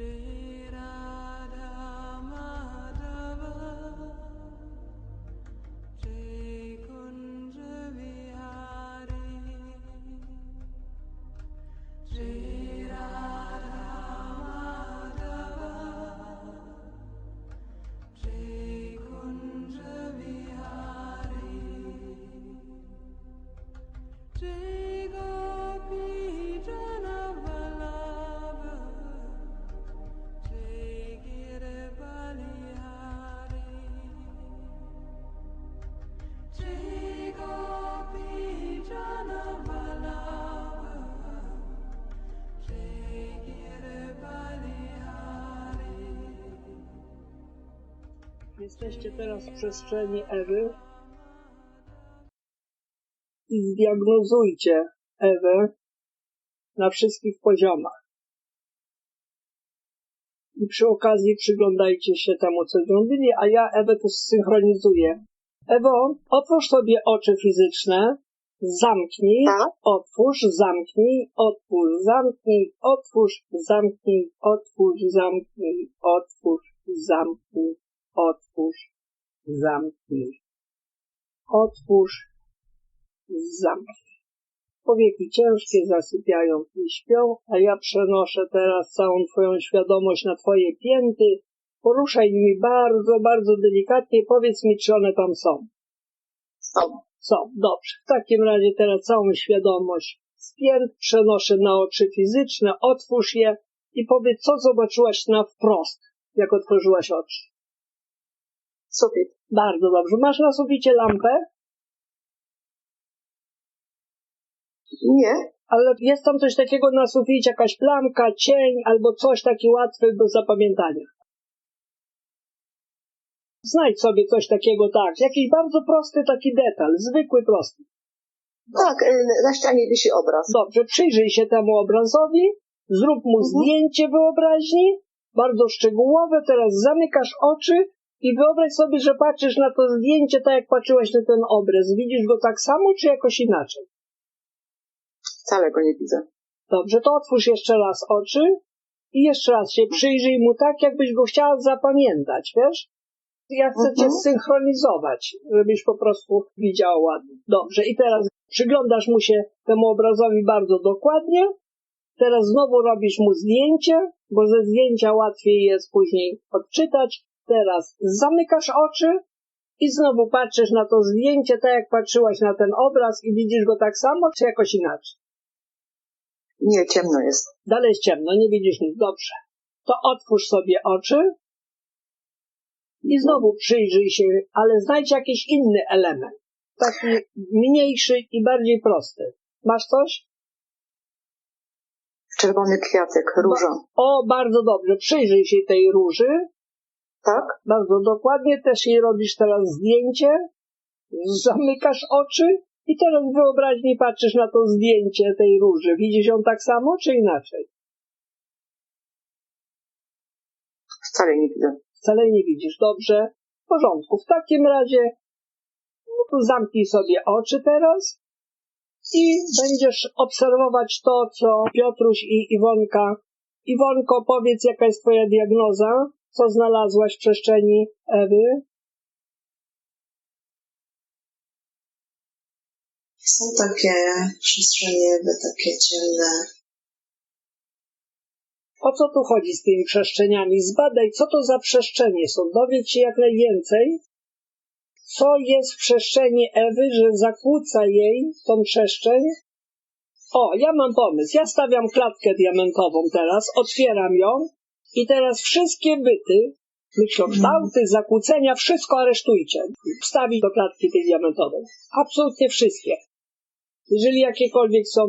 shit Jesteście teraz w przestrzeni Ewy i zdiagnozujcie Ewę na wszystkich poziomach. I przy okazji przyglądajcie się temu, co zrobili, a ja Ewę tu synchronizuję. Ewo, otwórz sobie oczy fizyczne, zamknij, Tak? otwórz, zamknij, otwórz, zamknij, otwórz, zamknij, otwórz, zamknij, otwórz, zamknij, otwórz, zamknij, otwórz, zamknij. Powieki ciężkie zasypiają i śpią, a ja przenoszę teraz całą Twoją świadomość na Twoje pięty. Poruszaj mi bardzo, bardzo delikatnie. Powiedz mi, czy one tam są. Są. Są, dobrze. W takim razie teraz całą świadomość z pięt przenoszę na oczy fizyczne. Otwórz je i powiedz, co zobaczyłaś na wprost, jak otworzyłaś oczy. Sufit. Bardzo dobrze. Masz na suficie lampę, Nie. ale jest tam coś takiego na suficie, jakaś plamka, cień albo coś taki łatwy do zapamiętania. Znajdź sobie coś takiego tak, jakiś bardzo prosty taki detal, zwykły, prosty. Tak, y, na ścianie wisi obraz. Dobrze, przyjrzyj się temu obrazowi, zrób mu Mhm. zdjęcie wyobraźni, bardzo szczegółowe, teraz zamykasz oczy i wyobraź sobie, że patrzysz na to zdjęcie tak jak patrzyłeś na ten obraz. Widzisz go tak samo, czy jakoś inaczej? Wcale go nie widzę. Dobrze, to otwórz jeszcze raz oczy i jeszcze raz się przyjrzyj mu tak, jakbyś go chciała zapamiętać, wiesz? Ja chcę cię Mhm. synchronizować, żebyś po prostu widziała ładnie. Dobrze, i teraz przyglądasz mu się temu obrazowi bardzo dokładnie. Teraz znowu robisz mu zdjęcie, bo ze zdjęcia łatwiej jest później odczytać. Teraz zamykasz oczy i znowu patrzysz na to zdjęcie, tak jak patrzyłaś na ten obraz i widzisz go tak samo, czy jakoś inaczej. Nie, ciemno jest. Dalej jest ciemno, nie widzisz nic. Dobrze. To otwórz sobie oczy i znowu przyjrzyj się, ale znajdź jakiś inny element. Taki mniejszy i bardziej prosty. Masz coś? Czerwony kwiatek, róża. O, bardzo dobrze. Przyjrzyj się tej róży. Tak? Bardzo dokładnie. Też jej robisz teraz zdjęcie. Zamykasz oczy i teraz wyobraźni patrzysz na to zdjęcie tej róży. Widzisz ją tak samo, czy inaczej? Wcale nie widzę. Wcale nie widzisz. Dobrze. W porządku. W takim razie no zamknij sobie oczy teraz i będziesz obserwować to, co Piotruś i Iwonka. Iwonko, powiedz, jaka jest twoja diagnoza? Co znalazłaś w przestrzeni Ewy? Są takie przestrzenie, takie ciemne. O co tu chodzi z tymi przestrzeniami? Zbadaj, co to za przestrzenie są. Dowiedz się jak najwięcej. Co jest w przestrzeni Ewy, że zakłóca jej tą przestrzeń? O, ja mam pomysł. Ja stawiam klatkę diamentową teraz, otwieram ją i teraz wszystkie byty, mikrokształty, zakłócenia, wszystko aresztujcie. Wstawić do klatki tej diamentowej. Absolutnie wszystkie. Jeżeli jakiekolwiek są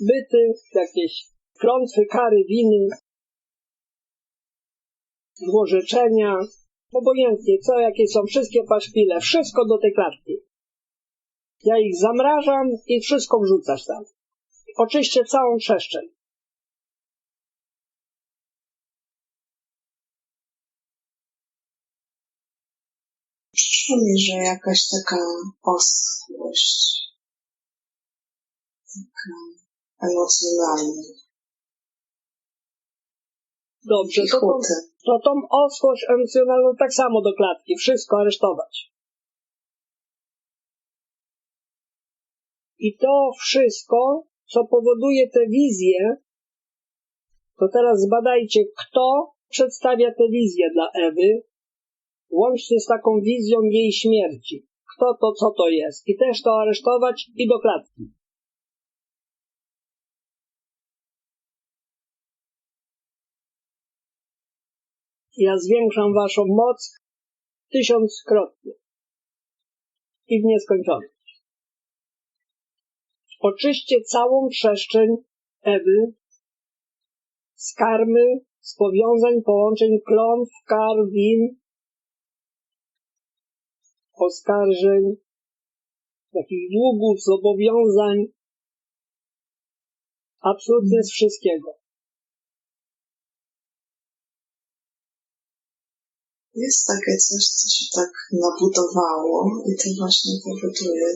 byty, jakieś klątwy, kary, winy, złorzeczenia, obojętnie co, jakie są wszystkie paszpile, wszystko do tej klatki. Ja ich zamrażam i wszystko wrzucasz tam. Oczyście całą przestrzeń. Mi, że jakaś taka oschłość. Taka emocjonalna. Dobrze, to, tą, huty. to tą osłość emocjonalną tak samo do klatki. Wszystko aresztować. I to wszystko, co powoduje te wizje, to teraz zbadajcie, kto przedstawia tę wizję dla Ewy, łącznie z taką wizją jej śmierci. Kto to, co to jest. I też to aresztować i do klatki. Ja zwiększam waszą moc tysiąckrotnie i w nieskończoność. Oczyście całą przestrzeń Ewy z karmy, z powiązań, połączeń, klątw, kar, win, oskarżeń, takich długów, zobowiązań, absolutnie z wszystkiego. Jest takie coś, co się tak nabudowało i to właśnie powoduje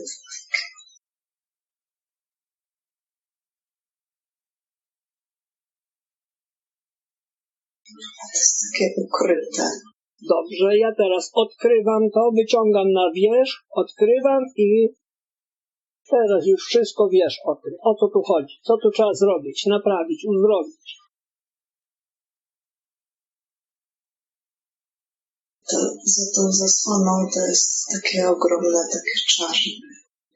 to jest takie ukryte. Dobrze, ja teraz odkrywam to, wyciągam na wierzch, odkrywam i teraz już wszystko wiesz o tym, o co tu chodzi, co tu trzeba zrobić, naprawić, uzdrowić. To, za tą zasłoną to jest takie ogromne, takie czarne.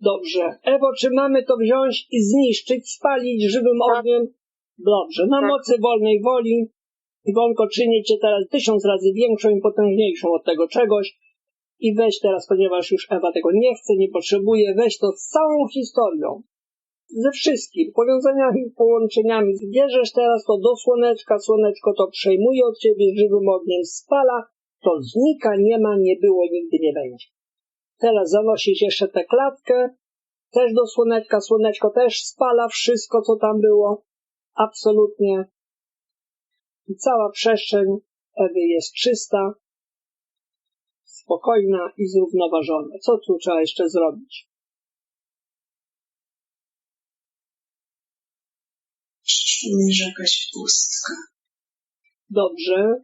Dobrze. Ewo, czy mamy to wziąć i zniszczyć, spalić żywym Tak. ogniem? Dobrze. Na Tak. mocy wolnej woli, Iwonko, czynię cię teraz tysiąc razy większą i potężniejszą od tego czegoś i weź teraz, ponieważ już Ewa tego nie chce, nie potrzebuje, weź to z całą historią, ze wszystkim, powiązaniami, połączeniami. Bierzesz teraz to do słoneczka, słoneczko to przejmuje od ciebie żywym ogniem, spala, to znika, nie ma, nie było, nigdy nie będzie. Teraz zanosisz jeszcze tę klatkę, też do słoneczka, słoneczko też spala wszystko, co tam było, absolutnie. I cała przestrzeń Ewy jest czysta, spokojna i zrównoważona. Co tu trzeba jeszcze zrobić? Że jakaś pustka. Dobrze.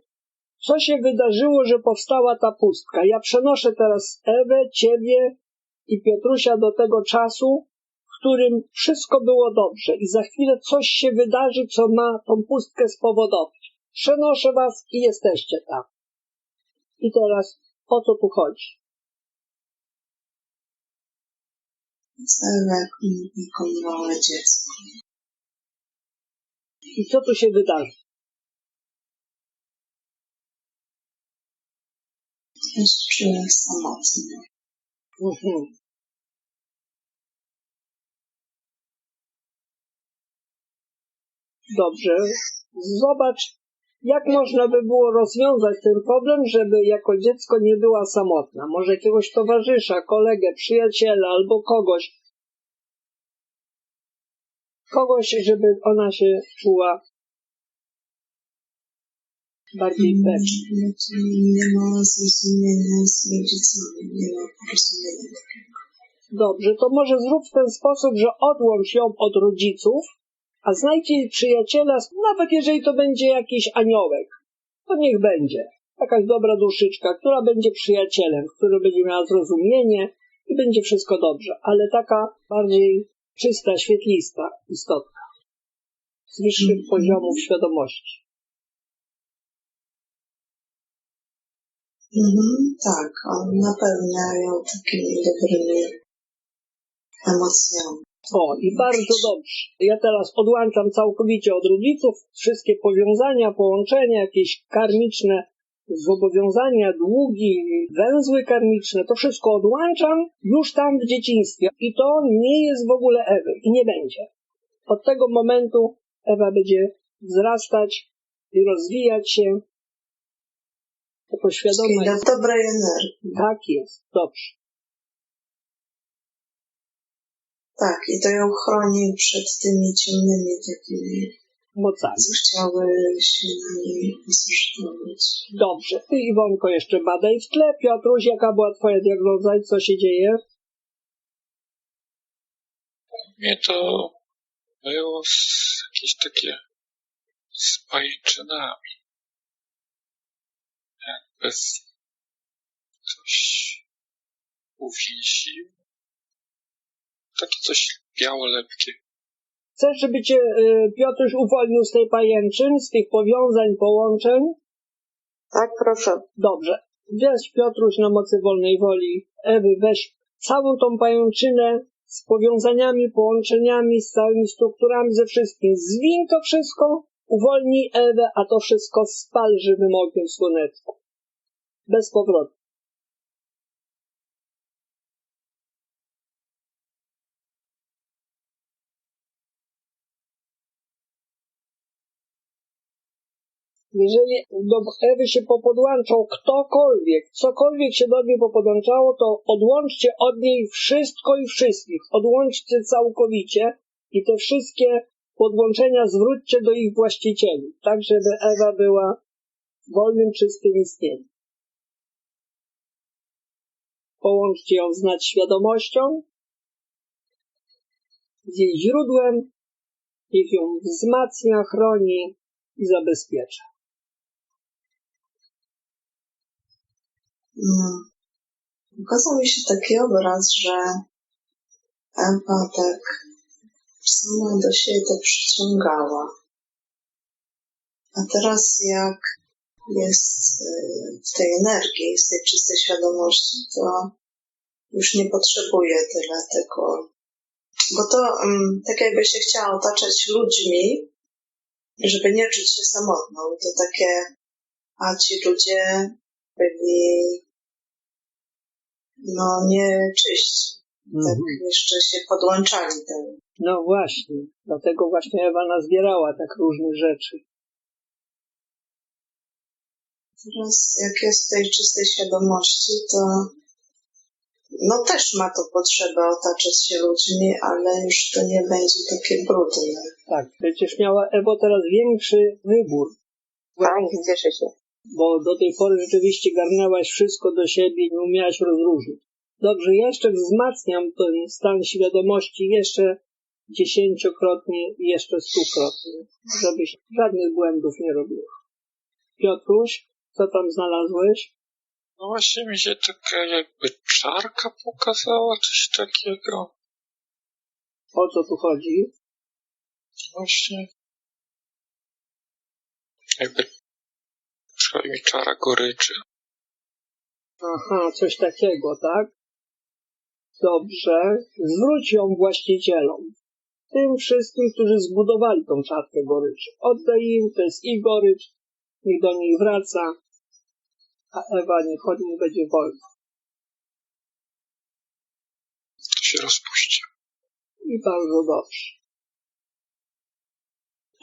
Co się wydarzyło, że powstała ta pustka? Ja przenoszę teraz Ewę, ciebie i Piotrusia do tego czasu, w którym wszystko było dobrze i za chwilę coś się wydarzy, co ma tą pustkę spowodować. Przenoszę was i jesteście tam. I teraz o co tu chodzi? Jako małe dziecko. I co tu się wydarzy? Jest czuję samotny. Mhm. Dobrze. Zobacz, jak można by było rozwiązać ten problem, żeby jako dziecko nie była samotna. Może jakiegoś towarzysza, kolegę, przyjaciela albo kogoś. Kogoś, żeby ona się czuła bardziej Mm, pewnie. Nie ma zrozumienia z rodzicami, nie ma porozumienia. Dobrze, to może zrób w ten sposób, że odłącz ją od rodziców, a znajdź przyjaciela, nawet jeżeli to będzie jakiś aniołek, to niech będzie. Jakaś dobra duszyczka, która będzie przyjacielem, która będzie miała zrozumienie i będzie wszystko dobrze, ale taka bardziej czysta, świetlista istotka z wyższych Mhm. poziomów świadomości. Mhm, tak, on napełnia ją takimi dobrymi emocjami. O, i bardzo dobrze. Ja teraz odłączam całkowicie od rodziców wszystkie powiązania, połączenia, jakieś karmiczne zobowiązania, długi, węzły karmiczne, to wszystko odłączam już tam w dzieciństwie. I to nie jest w ogóle Ewy i nie będzie. Od tego momentu Ewa będzie wzrastać i rozwijać się jako świadoma. Do dobrej energii. Tak jest, dobrze. Tak, i to ją chroni przed tymi ciemnymi takimi, Mocami. co chciały się na niej posusztować. Dobrze. Ty Iwonko jeszcze badaj w tle. Piotruś, jaka była twoja diagnoza i co się dzieje? mnie to było z, jakieś takie z pajęczynami. jakby coś uwiesił. Takie coś białe, lepkie. Chcesz, żeby cię y, Piotruś uwolnił z tej pajęczyn, z tych powiązań, połączeń? Tak, proszę. Dobrze. Weź Piotruś na mocy wolnej woli Ewy, weź całą tą pajęczynę z powiązaniami, połączeniami, z całymi strukturami, ze wszystkim. Zwiń to wszystko, uwolnij Ewę, a to wszystko spal żywym ogniem słonecznym. Bez powrotu. Jeżeli do Ewy się popodłączał ktokolwiek, cokolwiek się do niej popodłączało, to odłączcie od niej wszystko i wszystkich. Odłączcie całkowicie i te wszystkie podłączenia zwróćcie do ich właścicieli, tak żeby Ewa była wolnym, czystym istnieniem. Połączcie ją z nadświadomością, z jej źródłem, niech ją wzmacnia, chroni i zabezpiecza. Ukazał mi się taki obraz, że Ewa tak sama do siebie przyciągała. A teraz jak jest y, w tej energii, z tej czystej świadomości, to już nie potrzebuje tyle tego. Bo to mm, tak jakby się chciała otaczać ludźmi, żeby nie czuć się samotną. To takie, a ci ludzie byli no nie czyści. Tak jeszcze się podłączali temu. No właśnie, dlatego właśnie Ewa nazbierała tak różnych rzeczy. Teraz jak jest w tej czystej świadomości, to no też ma to potrzebę otaczać się ludźmi, ale już to nie będzie takie brudne. Tak, przecież miała Ewo teraz większy wybór, Tak, cieszę się. Bo do tej pory rzeczywiście garnęłaś wszystko do siebie i nie umiałaś rozróżnić. Dobrze, jeszcze wzmacniam ten stan świadomości jeszcze dziesięciokrotnie i jeszcze stukrotnie, żebyś żadnych błędów nie robiła. Piotruś, co tam znalazłeś? No właśnie mi się taka jakby czarka pokazała, coś takiego. O co tu chodzi? Właśnie. Jakby przychodzi mi czara goryczy. Aha, coś takiego, tak? Dobrze. Zwróć ją właścicielom. Tym wszystkim, którzy zbudowali tą czarkę goryczy. Oddaj im, to jest ich gorycz, niech do nich wraca, a Ewa niech od będzie wolna. To się rozpuści. I bardzo dobrze.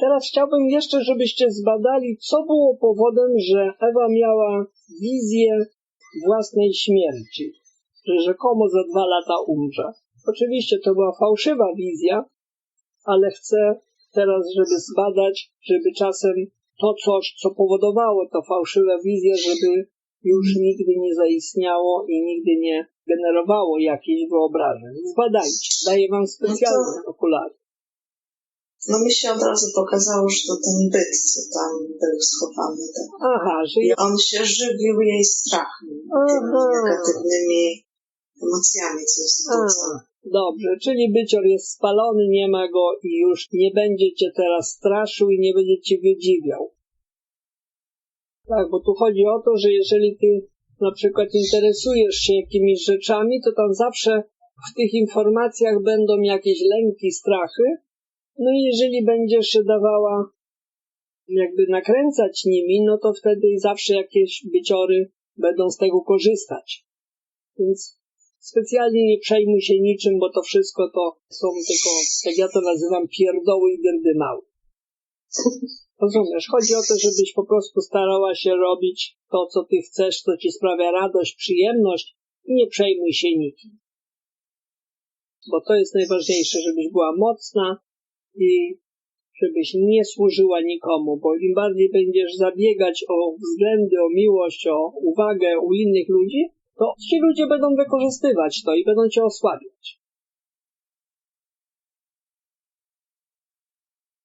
Teraz chciałbym jeszcze, żebyście zbadali, co było powodem, że Ewa miała wizję własnej śmierci, że rzekomo za dwa lata umrze. Oczywiście to była fałszywa wizja, ale chcę teraz, żeby zbadać, żeby czasem to coś, co powodowało to fałszywe wizje, żeby już nigdy nie zaistniało i nigdy nie generowało jakichś wyobrażeń. Zbadajcie. Daję wam specjalne okulary. No mi się od razu pokazało, że to ten byt, co tam był schowany. Tak. Aha, że I on się żywił jej strachem, tymi negatywnymi emocjami, co wzbudza. Dobrze, czyli bycior jest spalony, nie ma go i już nie będzie cię teraz straszył i nie będzie cię wydziwiał. Tak, bo tu chodzi o to, że jeżeli ty na przykład interesujesz się jakimiś rzeczami, to tam zawsze w tych informacjach będą jakieś lęki, strachy. No i jeżeli będziesz dawała jakby nakręcać nimi, no to wtedy zawsze jakieś byciory będą z tego korzystać. Więc specjalnie nie przejmuj się niczym, bo to wszystko to są tylko, jak ja to nazywam, pierdoły i dyrdymały. Rozumiesz? Chodzi o to, żebyś po prostu starała się robić to, co ty chcesz, co ci sprawia radość, przyjemność i nie przejmuj się nikim. Bo to jest najważniejsze, żebyś była mocna i żebyś nie służyła nikomu, bo im bardziej będziesz zabiegać o względy, o miłość, o uwagę u innych ludzi, to ci ludzie będą wykorzystywać to i będą cię osłabiać.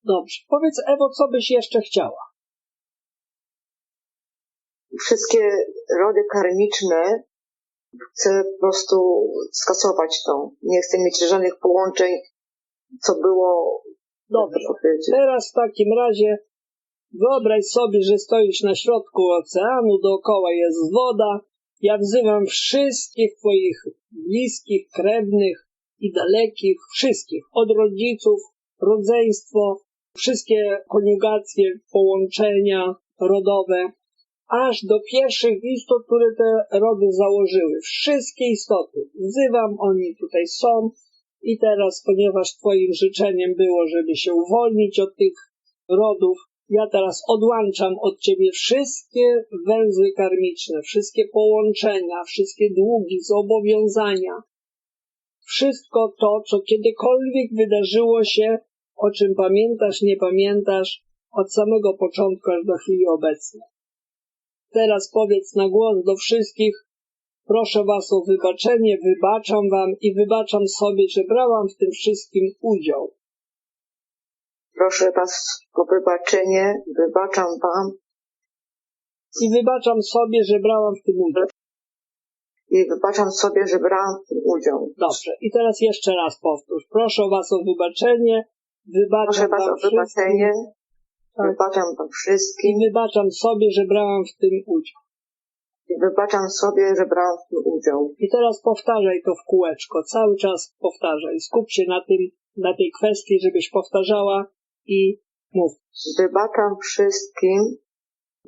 Dobrze. Powiedz, Ewo, co byś jeszcze chciała? wszystkie rody karmiczne chcę po prostu skasować to. Nie chcę mieć żadnych połączeń, co było, Dobrze. Teraz w takim razie wyobraź sobie, że stoisz na środku oceanu, dookoła jest woda. Ja wzywam wszystkich Twoich bliskich, krewnych i dalekich, wszystkich, od rodziców, rodzeństwo, wszystkie koniugacje, połączenia rodowe, aż do pierwszych istot, które te rody założyły. Wszystkie istoty. Wzywam, oni tutaj są, i teraz, ponieważ Twoim życzeniem było, żeby się uwolnić od tych rodów, ja teraz odłączam od Ciebie wszystkie węzły karmiczne, wszystkie połączenia, wszystkie długi, zobowiązania. Wszystko to, co kiedykolwiek wydarzyło się, o czym pamiętasz, nie pamiętasz, od samego początku aż do chwili obecnej. Teraz powiedz na głos do wszystkich, Proszę Was o wybaczenie, wybaczam Wam i wybaczam sobie, że brałam w tym wszystkim udział. Proszę Was o wybaczenie, wybaczam Wam I wybaczam sobie, że brałam w tym udział. i wybaczam sobie, że brałam w tym udział. Dobrze. I teraz jeszcze raz powtórz. Proszę Was o wybaczenie, Proszę wybaczam Was Wam o wybaczenie, wszystkim Tak. wybaczam Wam i wszystkim wybaczam sobie, że brałam w tym udział. I wybaczam sobie, że brałam w tym udział. I teraz powtarzaj to w kółeczko. Cały czas powtarzaj. Skup się na tym, na tej kwestii, żebyś powtarzała i mów. Wybaczam wszystkim,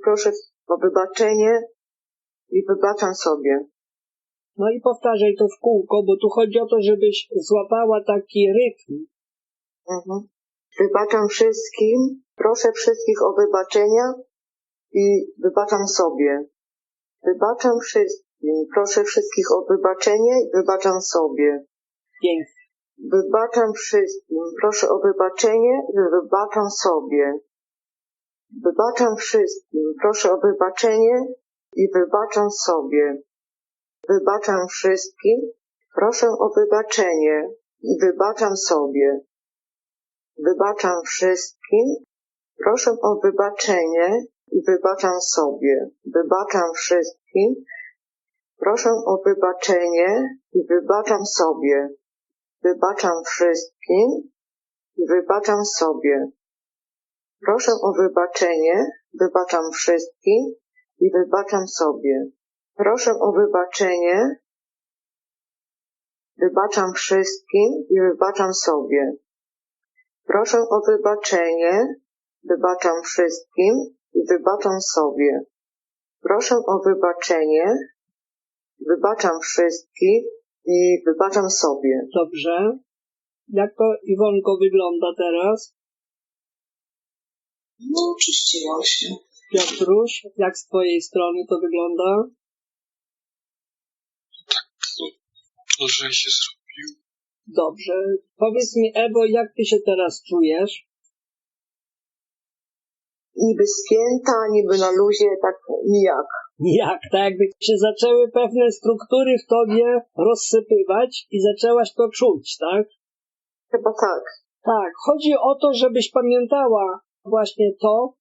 proszę o wybaczenie i wybaczam sobie. No i powtarzaj to w kółko, bo tu chodzi o to, żebyś złapała taki rytm. Mhm. Wybaczam wszystkim, proszę wszystkich o wybaczenia i wybaczam sobie. Wybaczam wszystkim, proszę wszystkich o wybaczenie i wybaczam sobie. Pięknie. Wybaczam wszystkim, proszę o wybaczenie i wybaczam sobie. Wybaczam wszystkim, proszę o wybaczenie i wybaczam sobie. Wybaczam wszystkim, proszę o wybaczenie i wybaczam sobie. Wybaczam wszystkim, proszę o wybaczenie i wybaczam sobie. Wybaczam wszystkim, proszę o wybaczenie i wybaczam sobie. Wybaczam wszystkim i wybaczam sobie. Proszę o wybaczenie, wybaczam wszystkim i wybaczam sobie. Proszę o wybaczenie, wybaczam wszystkim i wybaczam sobie. Proszę o wybaczenie, wybaczam wszystkim wybaczam sobie. Proszę o wybaczenie, wybaczam wszystkim i wybaczam sobie. Dobrze. Jak to, Iwonko, wygląda teraz? No, oczyściło się. Piotruś, jak z Twojej strony to wygląda? Lżej się zrobił. Dobrze. Powiedz mi, Ewo, jak Ty się teraz czujesz? Niby spięta, niby na luzie, tak nijak. Jak? Tak jakby się zaczęły pewne struktury w Tobie rozsypywać i zaczęłaś to czuć, tak? Chyba tak. Tak, chodzi o to, żebyś pamiętała właśnie to,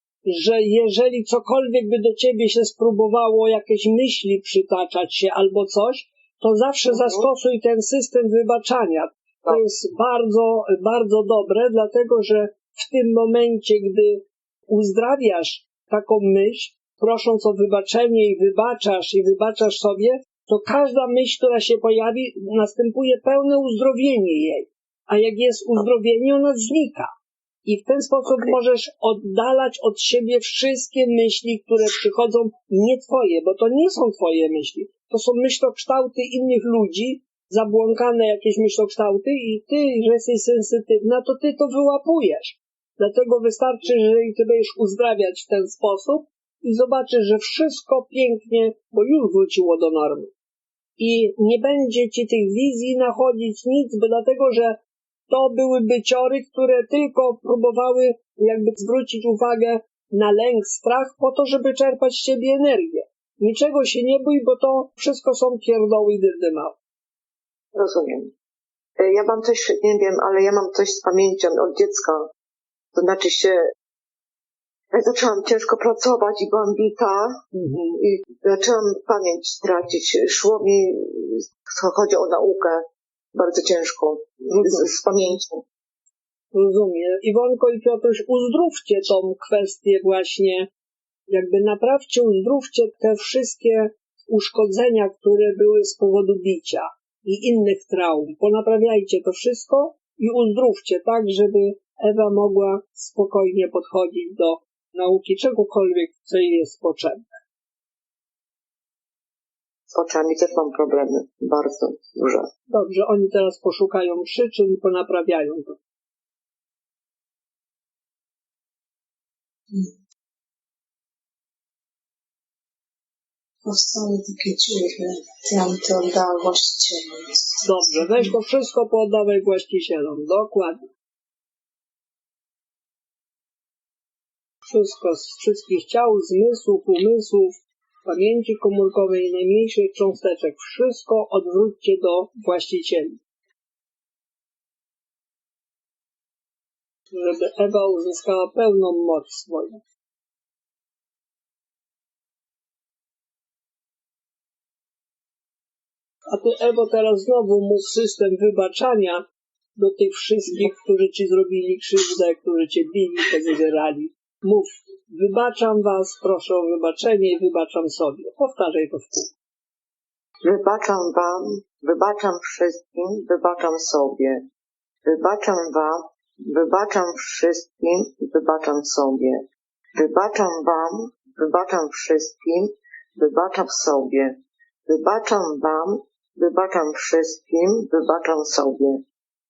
że jeżeli cokolwiek by do ciebie się spróbowało, jakieś myśli przytaczać się albo coś, to zawsze Mhm. zastosuj ten system wybaczania. To Tak. jest bardzo, bardzo dobre, dlatego że w tym momencie, gdy uzdrawiasz taką myśl, prosząc o wybaczenie i wybaczasz i wybaczasz sobie, to każda myśl, która się pojawi, następuje pełne uzdrowienie jej. A jak jest uzdrowienie, ona znika. I w ten sposób Okej. możesz oddalać od siebie wszystkie myśli, które przychodzą nie twoje, bo to nie są twoje myśli. To są myślokształty innych ludzi, zabłąkane jakieś myślokształty i ty, że jesteś sensytywna, to ty to wyłapujesz. Dlatego wystarczy, że jeżeli ty będziesz uzdrawiać w ten sposób i zobaczysz, że wszystko pięknie, bo już wróciło do normy. I nie będzie ci tych wizji nachodzić nic, bo dlatego, że to były byciory, które tylko próbowały jakby zwrócić uwagę na lęk, strach po to, żeby czerpać z ciebie energię. Niczego się nie bój, bo to wszystko są pierdoły i dyrdymały. Rozumiem. E, Ja mam coś, nie wiem, ale ja mam coś z pamięcią od dziecka. To znaczy się, Ja zaczęłam ciężko pracować i byłam bita Mhm. i zaczęłam pamięć tracić. Szło mi, chodzi o naukę, bardzo ciężko z, z pamięcią. Rozumiem. Iwonko i Piotruś, uzdrówcie tą kwestię właśnie, jakby naprawcie, uzdrówcie te wszystkie uszkodzenia, które były z powodu bicia i innych traum. Ponaprawiajcie to wszystko i uzdrówcie tak, żeby Ewa mogła spokojnie podchodzić do nauki czegokolwiek, co jej jest potrzebne. Z oczami też mam problemy, bardzo duże. Dobrze, oni teraz poszukają przyczyn i ponaprawiają to. Powstały takie dziury. Ja bym to oddała właścicielom. Dobrze, weź to wszystko poddawaj właścicielom. Dokładnie. Wszystko z wszystkich ciał, zmysłów, umysłów, pamięci komórkowej, najmniejszych cząsteczek. Wszystko odwróćcie do właścicieli. Żeby Ewa uzyskała pełną moc swoją. A ty, Ewo, teraz znowu mów system wybaczania do tych wszystkich, którzy ci zrobili krzywdę, którzy cię bili, cię wybierali. Mów, wybaczam was, proszę o wybaczenie wybaczam sobie. Powtarzaj to w kółko. Wybaczam wam, wybaczam wszystkim, wybaczam sobie. Wybaczam wam, wybaczam wszystkim, wybaczam sobie. Wybaczam wam, wybaczam wszystkim, wybaczam sobie. Wybaczam wam, wybaczam wszystkim, wybaczam sobie.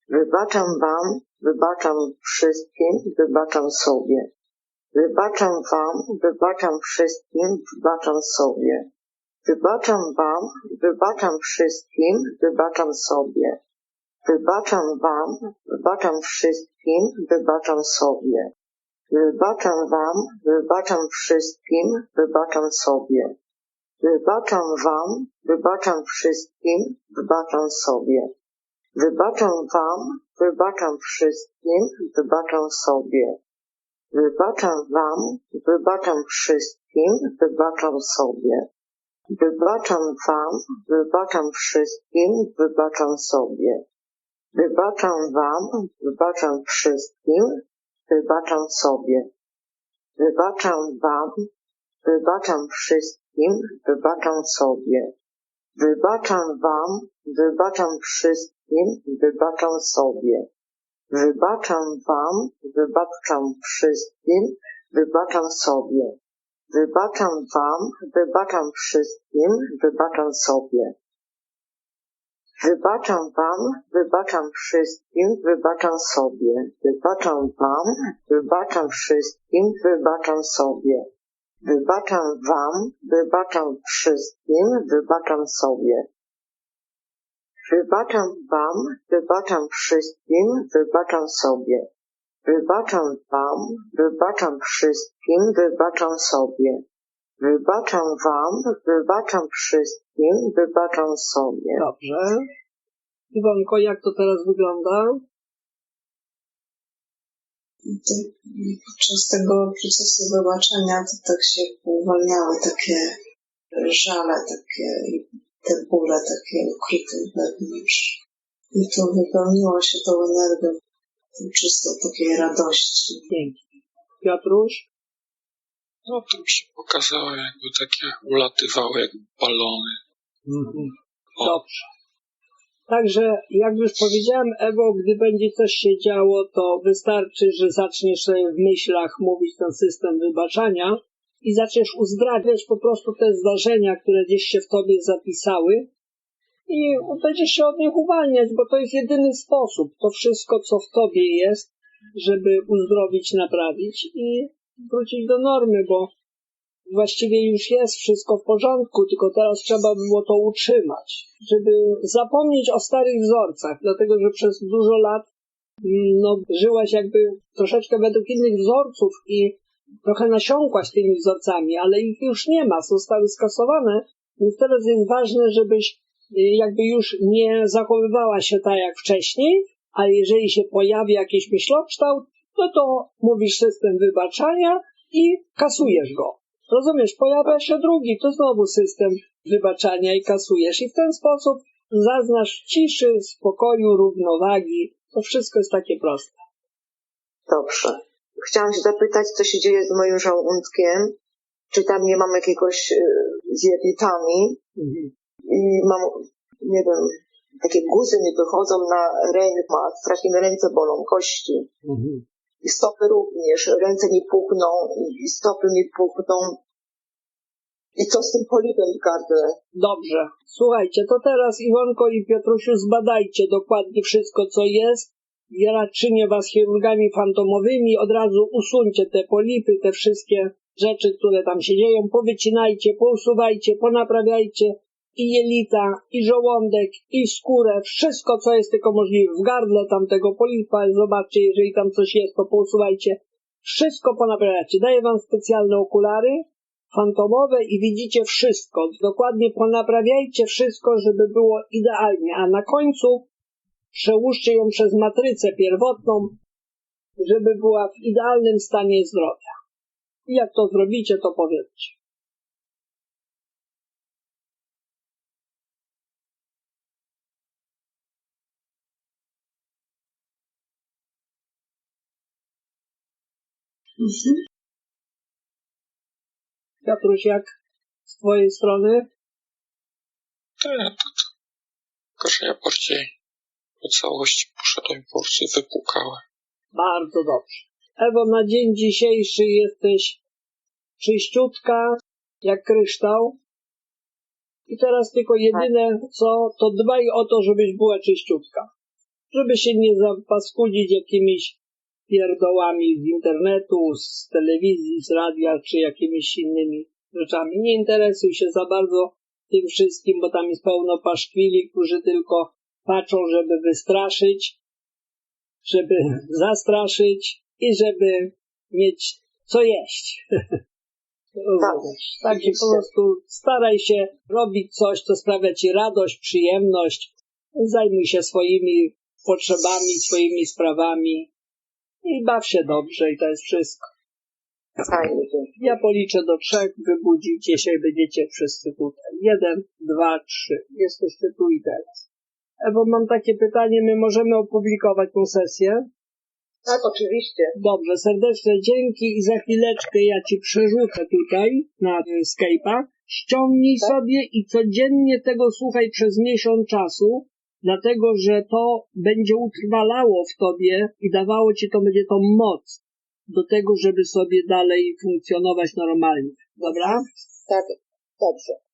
Wybaczam wam, wybaczam wszystkim, wybaczam sobie. Wybaczam wam, wybaczam wszystkim, wybaczam sobie. Wybaczam wam, wybaczam wszystkim, wybaczam sobie. Wybaczam wam, wybaczam wszystkim, wybaczam sobie. Wybaczam wam, wybaczam wszystkim, wybaczam sobie. Wybaczam wam, wybaczam wszystkim, wybaczam sobie. Wybaczam wam, wybaczam wszystkim, wybaczam sobie. Wybaczam wam, wybaczam wszystkim, wybaczam sobie. Wybaczam wam, wybaczam wszystkim, wybaczam sobie. Wybaczam wam, wybaczam wszystkim, wybaczam sobie. Wybaczam wam, wybaczam wszystkim, wybaczam sobie. Wybaczam wam, wybaczam wszystkim, wybaczam sobie. Wybaczam wam, wybaczam wszystkim, wybaczam sobie. Wybaczam wam, wybaczam wszystkim, wybaczam sobie. Wybaczam wam, wybaczam wszystkim, wybaczam sobie. Wybaczam wam, wybaczam wszystkim, wybaczam sobie. Wybaczam wam, wybaczam wszystkim, wybaczam sobie. Wybaczam wam, wybaczam wszystkim, wybaczam sobie. Wybaczam wam, wybaczam wszystkim, wybaczam sobie. Wybaczam wam, wybaczam wszystkim, wybaczam sobie. Dobrze. Iwonko, jak to teraz wygląda? Podczas tego procesu wybaczenia to tak się uwalniały takie żale, takie te bóle takie ukryte wewnątrz. I to wypełniło się tą energią czystą takiej radości. Pięknie. Piotruś? No to mi się pokazało, jakby takie ulatywały jak balony. O, Dobrze. Także, jak już powiedziałem, Ewo, gdy będzie coś się działo, to wystarczy, że zaczniesz sobie w myślach mówić ten system wybaczania i zaczniesz uzdrawiać po prostu te zdarzenia, które gdzieś się w tobie zapisały i będziesz się od nich uwalniać, bo to jest jedyny sposób. To wszystko, co w tobie jest, żeby uzdrowić, naprawić i wrócić do normy, bo właściwie już jest wszystko w porządku, tylko teraz trzeba by było to utrzymać, żeby zapomnieć o starych wzorcach, dlatego że przez dużo lat mm, no, żyłaś jakby troszeczkę według innych wzorców i trochę nasiąkłaś tymi wzorcami, ale ich już nie ma, zostały skasowane, więc teraz jest ważne, żebyś y, jakby już nie zachowywała się tak jak wcześniej, a jeżeli się pojawi jakiś myślokształt, no to mówisz system wybaczania i kasujesz go. Rozumiesz, pojawia się drugi, to znowu system wybaczania i kasujesz. I w ten sposób zaznasz ciszy, spokoju, równowagi. To wszystko jest takie proste. Dobrze. Chciałam się zapytać, co się dzieje z moim żołądkiem. Czy tam nie mam jakiegoś e, z jelitami i mam, nie wiem, takie guzy mi wychodzą na rękach, strasznie mi ręce bolą, kości. I stopy również, ręce mi puchną i- stopy mi puchną. I co z tym polipem w gardle? Dobrze. Słuchajcie, to teraz Iwonko i Piotrusiu zbadajcie dokładnie wszystko, co jest. Ja czynię was chirurgami fantomowymi. Od razu usuńcie te polipy, te wszystkie rzeczy, które tam się dzieją. Powycinajcie, pousuwajcie, ponaprawiajcie i jelita, i żołądek, i skórę. Wszystko, co jest tylko możliwe. W gardle tamtego polipa, zobaczcie, jeżeli tam coś jest, to pousuwajcie. Wszystko ponaprawiacie. Daję wam specjalne okulary fantomowe i widzicie wszystko. Dokładnie ponaprawiajcie wszystko, żeby było idealnie, a na końcu przełóżcie ją przez matrycę pierwotną, żeby była w idealnym stanie zdrowia. I jak to zrobicie, to powiedzcie. Mhm. Piotruś, jak z twojej strony? To ja to, ja bardziej po całości poszedłem po prostu wypukałem. Bardzo dobrze. Ewo, na dzień dzisiejszy jesteś czyściutka, jak kryształ. I teraz tylko jedyne co, to dbaj o to, żebyś była czyściutka. Żeby się nie zapaskudzić jakimiś pierdołami z internetu, z telewizji, z radia, czy jakimiś innymi rzeczami. Nie interesuj się za bardzo tym wszystkim, bo tam jest pełno paszkwili, którzy tylko patrzą, żeby wystraszyć, żeby zastraszyć i żeby mieć co jeść. Rozumiesz? Także po prostu staraj się robić coś, co sprawia ci radość, przyjemność. Zajmuj się swoimi potrzebami, swoimi sprawami i baw się dobrze i to jest wszystko. Fajnie. Ja policzę do trzech, wybudzicie się i będziecie wszyscy tutaj. Jeden, dwa, trzy. Jesteście tu i teraz. Ewo, mam takie pytanie, my możemy opublikować tą sesję? Tak, oczywiście. Dobrze, serdeczne dzięki i za chwileczkę ja ci przerzucę tutaj na y, Skype'a. Ściągnij sobie i codziennie tego słuchaj przez miesiąc czasu, dlatego że to będzie utrwalało w tobie i dawało ci to będzie tą moc do tego, żeby sobie dalej funkcjonować normalnie. Dobra? Tak, dobrze.